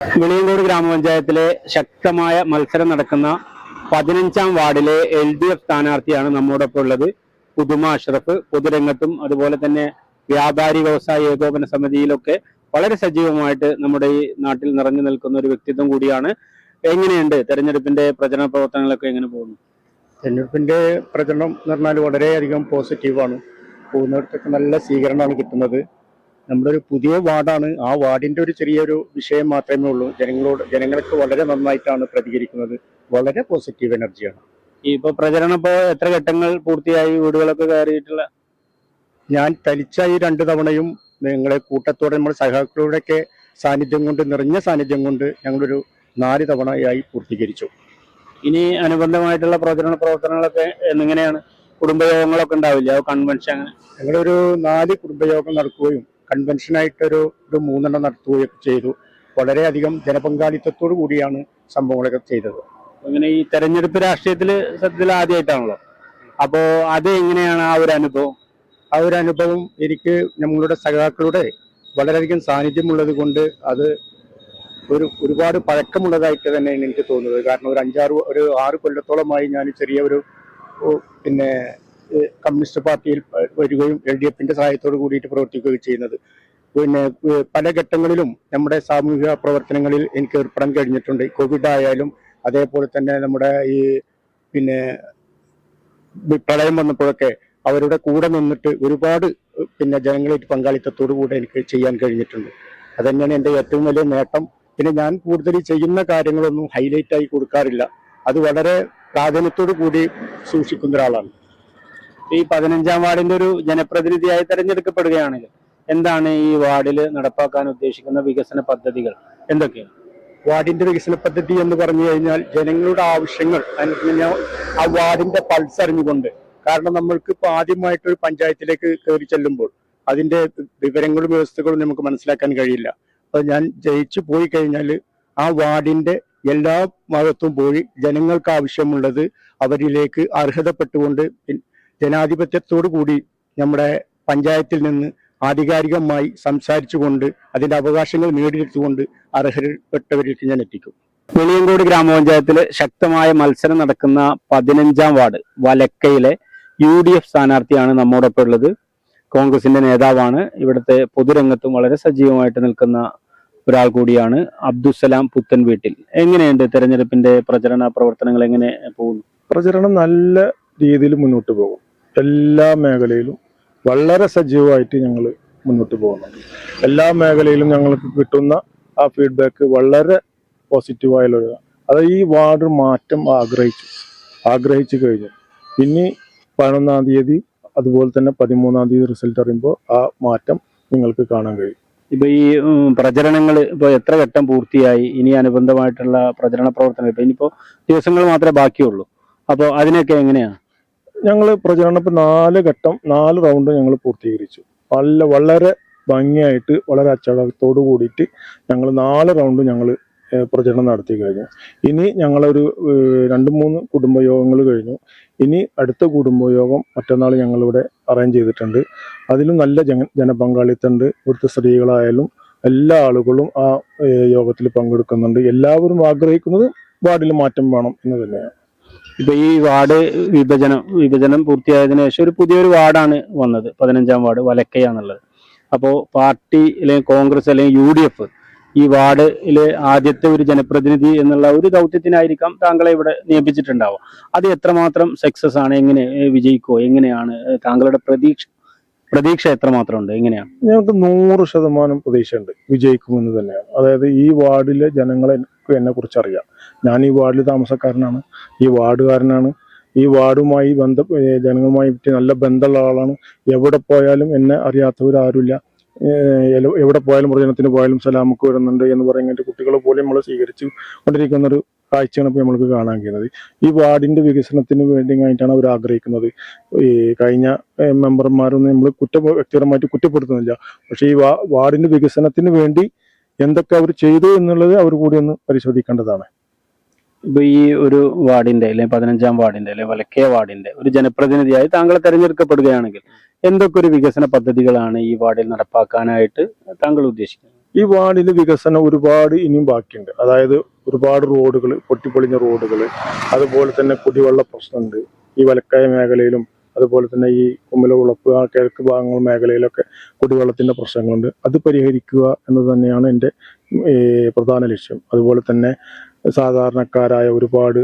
വെളിയങ്കോട് ഗ്രാമപഞ്ചായത്തിലെ ശക്തമായ മത്സരം നടക്കുന്ന പതിനഞ്ചാം വാർഡിലെ എൽ ഡി എഫ് സ്ഥാനാർത്ഥിയാണ് നമ്മോടൊപ്പം ഉള്ളത്. പുതുമ അഷ്റഫ് പൊതുരംഗത്തും അതുപോലെ തന്നെ വ്യാപാരി വ്യവസായ ഏകോപന സമിതിയിലൊക്കെ വളരെ സജീവമായിട്ട് നമ്മുടെ ഈ നാട്ടിൽ നിറഞ്ഞു നിൽക്കുന്ന ഒരു വ്യക്തിത്വം കൂടിയാണ്. എങ്ങനെയുണ്ട് തെരഞ്ഞെടുപ്പിന്റെ പ്രചരണ പ്രവർത്തനങ്ങളൊക്കെ എങ്ങനെ പോകുന്നു? തെരഞ്ഞെടുപ്പിന്റെ പ്രചരണം എന്ന് പറഞ്ഞാൽ വളരെയധികം പോസിറ്റീവാണ് പോകുന്നിടത്തൊക്കെ നല്ല സ്വീകരണമാണ് കിട്ടുന്നത്. നമ്മുടെ ഒരു പുതിയ വാർഡാണ്. ആ വാർഡിന്റെ ഒരു ചെറിയൊരു വിഷയം മാത്രമേ ഉള്ളൂ. ജനങ്ങളോട് ജനങ്ങൾക്ക് വളരെ നന്നായിട്ടാണ് പ്രതികരിക്കുന്നത്. വളരെ പോസിറ്റീവ് എനർജിയാണ് ഈ ഇപ്പൊ പ്രചരണം ഇപ്പോ എത്ര ഘട്ടങ്ങൾ പൂർത്തിയായി? വീടുകളൊക്കെ കയറിയിട്ടുള്ള? ഞാൻ തനിച്ചായി രണ്ടു തവണയും നിങ്ങളെ കൂട്ടത്തോടെ നമ്മൾ സഹാക്കളുടെയൊക്കെ സാന്നിധ്യം കൊണ്ട് നിറഞ്ഞ സാന്നിധ്യം കൊണ്ട് ഞങ്ങളൊരു നാല് തവണയായി പൂർത്തീകരിച്ചു. ഇനി അനുബന്ധമായിട്ടുള്ള പ്രചരണ പ്രവർത്തനങ്ങളൊക്കെ എങ്ങനെയാണ്? കുടുംബയോഗങ്ങളൊക്കെ ഉണ്ടാവില്ല? കൺവെൻഷൻ അങ്ങനെ? ഞങ്ങളൊരു നാല് കുടുംബയോഗം നടക്കുകയും കൺവെൻഷനായിട്ടൊരു ഒരു മൂന്നെണ്ണം നടത്തുകയൊക്കെ ചെയ്തു. വളരെയധികം ജനപങ്കാളിത്തത്തോടു കൂടിയാണ് സംഭവങ്ങളൊക്കെ ചെയ്തത്. അങ്ങനെ ഈ തെരഞ്ഞെടുപ്പ് രാഷ്ട്രീയത്തിൽ സത്യത്തിൽ ആദ്യമായിട്ടാണല്ലോ? അപ്പോൾ അത് എങ്ങനെയാണ് ആ ഒരു അനുഭവം? ആ ഒരു അനുഭവം എനിക്ക് നമ്മളുടെ സഖാക്കളുടെ വളരെയധികം സാന്നിധ്യമുള്ളത് കൊണ്ട് അത് ഒരു ഒരുപാട് പഴക്കമുള്ളതായിട്ട് തന്നെയാണ് എനിക്ക് തോന്നുന്നത്. കാരണം ഒരു അഞ്ചാറ് ഒരു ആറ് കൊല്ലത്തോളമായി ഞാൻ ചെറിയ ഒരു പിന്നെ കമ്മ്യൂണിസ്റ്റ് പാർട്ടിയിൽ വരികയും എൽ ഡി എഫിന്റെ സഹായത്തോട് കൂടിയിട്ട് പ്രവർത്തിക്കുകയും ചെയ്യുന്നത്. പിന്നെ പല ഘട്ടങ്ങളിലും നമ്മുടെ സാമൂഹിക പ്രവർത്തനങ്ങളിൽ എനിക്ക് ഏർപ്പെടാൻ കഴിഞ്ഞിട്ടുണ്ട്. കോവിഡ് ആയാലും അതേപോലെ തന്നെ നമ്മുടെ ഈ പിന്നെ പ്രളയം വന്നപ്പോഴൊക്കെ അവരുടെ കൂടെ നിന്നിട്ട് ഒരുപാട് പിന്നെ ജനങ്ങളായിട്ട് പങ്കാളിത്തത്തോടു കൂടെ എനിക്ക് ചെയ്യാൻ കഴിഞ്ഞിട്ടുണ്ട്. അതന്നെയാണ് എന്റെ ഏറ്റവും വലിയ നേട്ടം. പിന്നെ ഞാൻ കൂടുതൽ ചെയ്യുന്ന കാര്യങ്ങളൊന്നും ഹൈലൈറ്റ് ആയി കൊടുക്കാറില്ല. അത് വളരെ പ്രാധാന്യത്തോടു കൂടി സൂക്ഷിക്കുന്ന ഒരാളാണ്. ഈ പതിനഞ്ചാം വാർഡിന്റെ ഒരു ജനപ്രതിനിധിയായി തെരഞ്ഞെടുക്കപ്പെടുകയാണെങ്കിൽ എന്താണ് ഈ വാർഡിൽ നടപ്പാക്കാൻ ഉദ്ദേശിക്കുന്ന വികസന പദ്ധതികൾ? എന്തൊക്കെയാണ് വാർഡിന്റെ വികസന പദ്ധതി എന്ന് പറഞ്ഞു കഴിഞ്ഞാൽ ജനങ്ങളുടെ ആവശ്യങ്ങൾ ആ വാർഡിന്റെ പൾസ് അറിഞ്ഞുകൊണ്ട്. കാരണം നമ്മൾക്ക് ഇപ്പൊ ആദ്യമായിട്ട് ഒരു പഞ്ചായത്തിലേക്ക് കയറി ചെല്ലുമ്പോൾ അതിന്റെ വിവരങ്ങളും വ്യവസ്ഥകളും നമുക്ക് മനസ്സിലാക്കാൻ കഴിയില്ല. അപ്പൊ ഞാൻ ജയിച്ചു പോയി കഴിഞ്ഞാൽ ആ വാർഡിന്റെ എല്ലാ ഭാഗത്തും പോയി ജനങ്ങൾക്ക് ആവശ്യമുള്ളത് അവരിലേക്ക് അർഹതപ്പെട്ടുകൊണ്ട് ജനാധിപത്യത്തോടു കൂടി നമ്മുടെ പഞ്ചായത്തിൽ നിന്ന് ആധികാരികമായി സംസാരിച്ചുകൊണ്ട് അതിന്റെ അവകാശങ്ങൾ നേടിയെടുത്തുകൊണ്ട് അർഹതപ്പെട്ടവരിലേക്ക് ഞാൻ എത്തിക്കും. വെളിയങ്കോട് ഗ്രാമപഞ്ചായത്തിൽ ശക്തമായ മത്സരം നടക്കുന്ന പതിനഞ്ചാം വാർഡ് വലക്കയിലെ യു ഡി എഫ് സ്ഥാനാർത്ഥിയാണ് നമ്മോടൊപ്പം ഉള്ളത്. കോൺഗ്രസിന്റെ നേതാവാണ്. ഇവിടുത്തെ പൊതുരംഗത്തും വളരെ സജീവമായിട്ട് നിൽക്കുന്ന ഒരാൾ കൂടിയാണ് അബ്ദുസലാം പുത്തൻ വീട്ടിൽ എങ്ങനെയുണ്ട് തെരഞ്ഞെടുപ്പിന്റെ പ്രചരണ പ്രവർത്തനങ്ങൾ? എങ്ങനെ പോകുന്നു? പ്രചരണം നല്ല രീതിയിൽ മുന്നോട്ട് പോകും. എല്ലാ മേഖലയിലും വളരെ സജീവമായിട്ട് ഞങ്ങൾ മുന്നോട്ട് പോകുന്നുണ്ട്. എല്ലാ മേഖലയിലും ഞങ്ങൾക്ക് കിട്ടുന്ന ആ ഫീഡ്ബാക്ക് വളരെ പോസിറ്റീവായുള്ള അത് ഈ വാർഡ് മാറ്റം ആഗ്രഹിച്ചു. ആഗ്രഹിച്ചു കഴിഞ്ഞു. ഇനി പതിനൊന്നാം തീയതി അതുപോലെ തന്നെ പതിമൂന്നാം തീയതി റിസൾട്ട് അറിയുമ്പോൾ ആ മാറ്റം നിങ്ങൾക്ക് കാണാൻ കഴിയും. ഇപ്പൊ ഈ പ്രചരണങ്ങൾ ഇപ്പൊ എത്ര ഘട്ടം പൂർത്തിയായി? ഇനി അനുബന്ധമായിട്ടുള്ള പ്രചരണ പ്രവർത്തനങ്ങൾ ഇപ്പൊ ഇനിയിപ്പോ ദിവസങ്ങൾ മാത്രമേ ബാക്കിയുള്ളൂ. അപ്പോൾ അതിനൊക്കെ എങ്ങനെയാ? ഞങ്ങൾ പ്രചരണം ഇപ്പം നാല് ഘട്ടം നാല് റൗണ്ട് ഞങ്ങൾ പൂർത്തീകരിച്ചു. നല്ല വളരെ ഭംഗിയായിട്ട് വളരെ അച്ചടക്കത്തോട് കൂടിയിട്ട് ഞങ്ങൾ നാല് റൗണ്ട് ഞങ്ങൾ പ്രചരണം നടത്തി കഴിഞ്ഞു. ഇനി ഞങ്ങളൊരു രണ്ട് മൂന്ന് കുടുംബയോഗങ്ങൾ കഴിഞ്ഞു. ഇനി അടുത്ത കുടുംബയോഗം മറ്റന്നാൾ ഞങ്ങളിവിടെ അറേഞ്ച് ചെയ്തിട്ടുണ്ട്. അതിലും നല്ല ജന ജനപങ്കാളിത്തമുണ്ട് ഇവിടുത്തെ സ്ത്രീകളായാലും എല്ലാ ആളുകളും ആ യോഗത്തിൽ പങ്കെടുക്കുന്നുണ്ട്. എല്ലാവരും ആഗ്രഹിക്കുന്നത് വാർഡിൽ മാറ്റം വേണം എന്ന് തന്നെയാണ്. ഇപ്പൊ ഈ വാർഡ് വിഭജനം വിഭജനം പൂർത്തിയായതിനു ശേഷം ഒരു പുതിയൊരു വാർഡാണ് വന്നത്. പതിനഞ്ചാം വാർഡ് വലക്കയാന്നുള്ളത് അപ്പോ പാർട്ടി അല്ലെങ്കിൽ കോൺഗ്രസ് അല്ലെങ്കിൽ യു ഡി എഫ് ഈ വാർഡിലെ ആദ്യത്തെ ഒരു ജനപ്രതിനിധി എന്നുള്ള ഒരു ദൗത്യത്തിനായിരിക്കാം താങ്കളെ ഇവിടെ നിയമിച്ചിട്ടുണ്ടാവുക. അത് എത്രമാത്രം സക്സസ് ആണ് എങ്ങനെ വിജയിക്കോ എങ്ങനെയാണ് താങ്കളുടെ പ്രതീക്ഷ പ്രതീക്ഷ എത്രമാത്രം ഉണ്ട് എങ്ങനെയാണ്? ഞങ്ങൾക്ക് നൂറ് ശതമാനം പ്രതീക്ഷയുണ്ട് വിജയിക്കുമെന്ന് തന്നെയാണ്. അതായത് ഈ വാർഡിലെ ജനങ്ങളെ എന്നെ കുറിച്ച് അറിയാം ഞാൻ ഈ വാർഡിൽ താമസക്കാരനാണ്. ഈ വാർഡുകാരനാണ്. ഈ വാർഡുമായി ബന്ധ ജനങ്ങളുമായി നല്ല ബന്ധമുള്ള ആളാണ്. എവിടെ പോയാലും എന്നെ അറിയാത്തവരാരുമില്ല. എവിടെ പോയാലും പ്രചരണത്തിന് പോയാലും സലാമക്ക് വരുന്നുണ്ട് എന്ന് പറയുന്ന കുട്ടികൾ പോലും നമ്മൾ സ്വീകരിച്ചു കൊണ്ടിരിക്കുന്ന ഒരു കാഴ്ചയാണ് ഇപ്പോൾ നമ്മൾക്ക് കാണാൻ കഴിയുന്നത്. ഈ വാർഡിന്റെ വികസനത്തിന് വേണ്ടിയായിട്ടാണ് അവർ ആഗ്രഹിക്കുന്നത്. ഈ കഴിഞ്ഞ മെമ്പർമാരൊന്നും നമ്മൾ കുറ്റ വ്യക്തിപരമായിട്ട് കുറ്റപ്പെടുത്തുന്നില്ല. പക്ഷേ ഈ വാർഡിന്റെ വികസനത്തിന് വേണ്ടി എന്തൊക്കെ അവർ ചെയ്തു എന്നുള്ളത് അവർ കൂടി ഒന്ന് പരിശോധിക്കേണ്ടതാണ്. ഇപ്പൊ ഈ ഒരു വാർഡിന്റെ അല്ലെങ്കിൽ പതിനഞ്ചാം വാർഡിന്റെ അല്ലെങ്കിൽ വലക്കേ വാർഡിന്റെ ഒരു ജനപ്രതിനിധിയായി താങ്കൾ തെരഞ്ഞെടുക്കപ്പെടുകയാണെങ്കിൽ എന്തൊക്കെ ഒരു വികസന പദ്ധതികളാണ് ഈ വാർഡിൽ നടപ്പാക്കാനായിട്ട് താങ്കൾ ഉദ്ദേശിക്കുന്നത്? ഈ വാർഡിൽ വികസനം ഒരുപാട് ഇനിയും ബാക്കിയുണ്ട്. അതായത് ഒരുപാട് റോഡുകൾ പൊട്ടിപ്പൊളിഞ്ഞ റോഡുകൾ അതുപോലെ തന്നെ കുടിവെള്ള പ്രശ്നമുണ്ട്. ഈ വലക്കായ മേഖലയിലും അതുപോലെ തന്നെ ഈ കുമ്മല ഉളപ്പ് കിഴക്ക് ഭാഗങ്ങൾ മേഖലയിലൊക്കെ കുടിവെള്ളത്തിന്റെ പ്രശ്നങ്ങളുണ്ട്. അത് പരിഹരിക്കുക എന്നത് തന്നെയാണ് എന്റെ പ്രധാന ലക്ഷ്യം. അതുപോലെ തന്നെ സാധാരണക്കാരായ ഒരുപാട്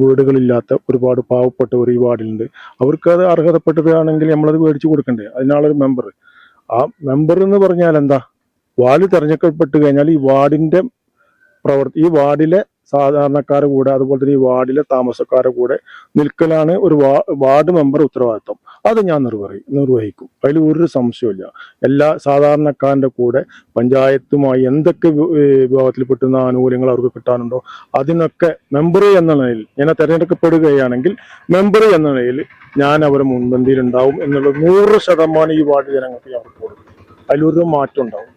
വീടുകളില്ലാത്ത ഒരുപാട് പാവപ്പെട്ട ഒരു വാർഡിലുണ്ട്. അവർക്ക് അത് അർഹതപ്പെട്ടതാണെങ്കിൽ നമ്മളത് മേടിച്ചു കൊടുക്കണ്ടേ? അതിനാളൊരു മെമ്പർ ആ മെമ്പർ എന്ന് പറഞ്ഞാൽ എന്താ വാർഡ് തെരഞ്ഞെടുക്കപ്പെട്ട് കഴിഞ്ഞാൽ ഈ വാർഡിന്റെ പ്രവർത്തി ഈ വാർഡിലെ സാധാരണക്കാരുടെ കൂടെ അതുപോലെ തന്നെ ഈ വാർഡിലെ താമസക്കാരുടെ കൂടെ നിൽക്കലാണ് ഒരു വാർഡ് മെമ്പർ ഉത്തരവാദിത്വം. അത് ഞാൻ നിർവഹി നിർവഹിക്കും. അതിൽ ഒരു സംശയമില്ല എല്ലാ സാധാരണക്കാരന്റെ കൂടെ പഞ്ചായത്തുമായി എന്തൊക്കെ വിഭാഗത്തിൽ പെട്ടുന്ന ആനുകൂല്യങ്ങൾ അവർക്ക് കിട്ടാനുണ്ടോ അതിനൊക്കെ മെമ്പർ എന്ന നിലയിൽ ഞാൻ തെരഞ്ഞെടുക്കപ്പെടുകയാണെങ്കിൽ മെമ്പർ എന്ന നിലയിൽ ഞാൻ അവരെ മുൻപന്തിയിൽ ഉണ്ടാവും എന്നുള്ള നൂറ് ശതമാനം ഈ വാർഡ് ജനങ്ങൾക്ക് ഞാൻ കൊടുക്കും അതിലൊരു മാറ്റം ഉണ്ടാവും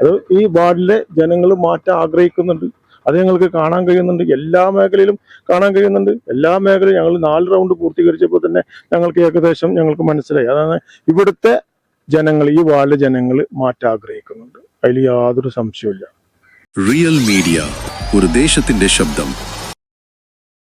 അത് ഈ വാർഡിലെ ജനങ്ങൾ മാറ്റം ആഗ്രഹിക്കുന്നുണ്ട്. അത് ഞങ്ങൾക്ക് കാണാൻ കഴിയുന്നുണ്ട്. എല്ലാ മേഖലയിലും കാണാൻ കഴിയുന്നുണ്ട്. എല്ലാ മേഖലയും ഞങ്ങൾ നാല് റൗണ്ട് പൂർത്തീകരിച്ചപ്പോൾ തന്നെ ഞങ്ങൾക്ക് ഏകദേശം ഞങ്ങൾക്ക് മനസ്സിലായി. അതാണ് ഇവിടുത്തെ ജനങ്ങൾ ഈ വാർഡിലെ ജനങ്ങൾ മാറ്റം ആഗ്രഹിക്കുന്നുണ്ട്. അതിൽ യാതൊരു സംശയവുമില്ല. റിയൽ മീഡിയ ഒരു ദേശത്തിന്റെ ശബ്ദം.